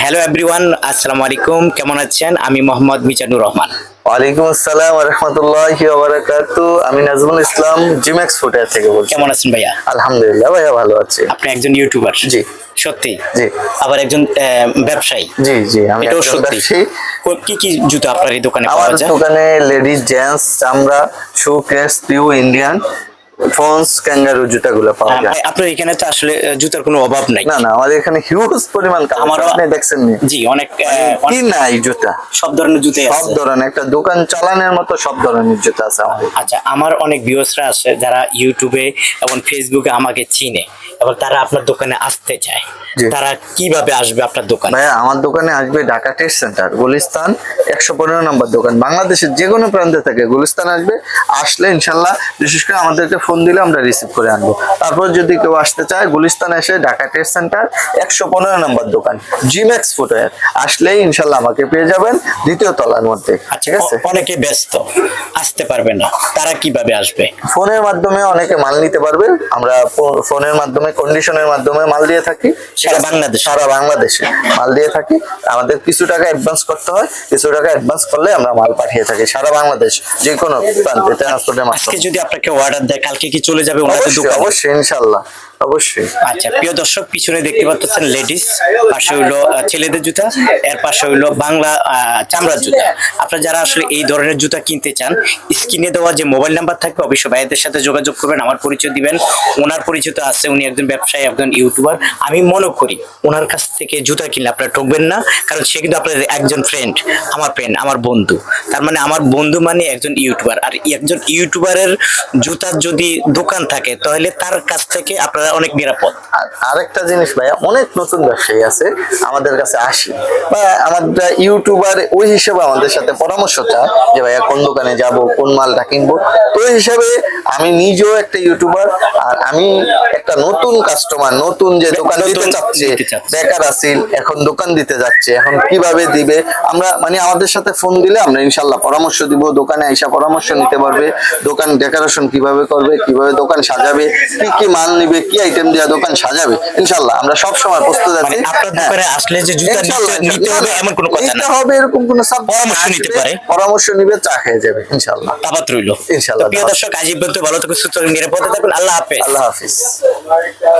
Hello everyone আসসালামু আলাইকুম। কেমন আছেন? আমি মোহাম্মদ মিজানুর রহমান। ওয়ালাইকুম আসসালাম রহমতুল্লাহি ওবারাকাতু আমি নাজমুল ইসলাম জিম্যাক্স ফুটার থেকে বলছি। কেমন আছেন ভাইয়া? আলহামদুলিল্লাহ ভাইয়া ভালো আছি। আপনি একজন ইউটিউবার জি। সত্যি? জি। আবার একজন ব্যবসায়ী। জি জি আমি এটাও সত্যি। কি কি জুতো আপনার এই দোকানে আমার পাওয়া যায়? দোকানে লেডিস জেন্টস চামড়া শু কেস পিউ ইন্ডিয়ান। ফোনস ক্যাঙ্গারু জুতাগুলো পাওয়া যায়। আপনার এখানে তো আসলে জুতার কোনো অভাব নাই। না না আমাদের এখানে হিউজ পরিমাণ আমারও আপনি দেখছেন নি? জি অনেক কি নাই জুতা? সব ধরনের জুতোই সব ধরনের একটা দোকান চালানোর মতো সব ধরনের জুতা আছে আমাদের। আচ্ছা আমার অনেক ভিউয়ার্সরা আছে যারা ইউটিউবে এবং ফেসবুকে আমাকে চিনে এবং তারা আপনার দোকানে আসতে চায়। তারা কীভাবে আসবে আপনার দোকানে? ভাইয়া আমার দোকানে আসবে ঢাকা টেস্ট সেন্টার গুলিস্তান একশো পনেরো নম্বর দোকান। বাংলাদেশের যে কোনো প্রান্তে থেকে গুলিস্তান আসবে আসলে ইনশাল্লাহ বিশেষ করে আমাদেরকে ফোন দিলে আমরা রিসিভ করে আনব। তারপর যদি কেউ আসতে চায় গুলিস্তান এসে ঢাকা টেস্ট সেন্টার একশো পনেরো নম্বর দোকান জিম্যাক্স ফুটওয়্যার আসলেই ইনশাল্লাহ আমাকে পেয়ে যাবেন দ্বিতীয় তলার মধ্যে। আচ্ছা ঠিক আছে? অনেকে ব্যস্ত। আসতে পারবে না। তারা কীভাবে আসবে? ফোনের মাধ্যমে অনেকে মাল নিতে পারবে। আমরা ফোনের মাধ্যমে কন্ডিশনের মাধ্যমে মাল দিয়ে থাকি। সারা বাংলাদেশে? সারা বাংলাদেশে মাল দিয়ে থাকি। আমাদের কিছু টাকা অ্যাডভান্স করতে হয়। কিছু টাকা অ্যাডভান্স করলে আমরা মাল পাঠিয়ে থাকি সারা বাংলাদেশ যে কোনো প্রান্তে ট্রান্সপোর্টের আজকে মাধ্যমে। যদি আপনাকে অর্ডার দেয় কালকে কি চলে যাবে? ওনাদের দোকানে। অবশ্যই ইনশাল্লাহ অবশ্যই। আচ্ছা প্রিয় দর্শক, পিছনে দেখতে পাচ্ছেন লেডিস পাশে হইল ছেলেদের জুতা, এর পাশে হইল বাংলা চামড়ার জুতা। আপনারা যারা আসলে এই ধরনের জুতা কিনতে চান, স্ক্রিনে দেওয়া যে মোবাইল নাম্বার থাকবে, অবশ্যই ভাইয়াদের সাথে যোগাযোগ করবেন, আমার পরিচয় দিবেন। ওনার পরিচয় তো আছে, উনি একজন ব্যবসায়ী, একজন ইউটিউবার। আমি মনে করি, ওনার কাছ থেকে জুতা কিনলে আপনারা ঠকবেন না, কারণ সে কিন্তু আপনার একজন ফ্রেন্ড আমার ফ্রেন্ড আমার বন্ধু। তার মানে আমার বন্ধু মানে একজন ইউটিউবার। আর একজন ইউটিউবারের জুতার যদি দোকান থাকে, তাহলে তার কাছ থেকে আপনারা অনেক নিরাপদ। আরেকটা জিনিস ভাইয়া অনেক নতুন ব্যবসায়ী আছে আমাদের কাছে আসে। বা আমাদের ইউটিউবার ওই হিসেবে আমাদের সাথে পরামর্শ চায় যে ভাইয়া কোন দোকানে যাব কোন মালটা কিনবো। তো ওই হিসাবে আমি নিজেও একটা ইউটিউবার আর আমি একটা নতুন কাস্টমার নতুন যে দোকান দিতে চাচ্ছে। বেকার আসিল এখন দোকান দিতে যাচ্ছে এখন কীভাবে দিবে? আমরা মানে আমাদের সাথে ফোন দিলে আমরা ইনশাল্লাহ পরামর্শ দিব দোকানে আইসা পরামর্শ নিতে পারবে দোকান ডেকোরেশন কীভাবে করবে কীভাবে দোকান সাজাবে কি কি মাল নিবে কি আইটেম দিয়ে দোকান সাজাবে ইনশাল্লাহ আমরা সব সময় প্রস্তুত মানে আছি আপনার হ্যাঁ। দোকানে আসলে যে জুতা নিতে- নিতে হবে এমন কোনো কথা না। হবে এরকম কোনো পরামর্শ নিতে পারে। পরামর্শ নিবে চা খেয়ে যাবে ইনশাল্লাহ তাবাত রইল। ইনশাল্লাহ। প্রিয় দর্শক আজ ভালো থাকুন সুস্থ নিরাপদে থাকুন। আল্লাহ হাফেজ। আল্লাহ হাফিজ।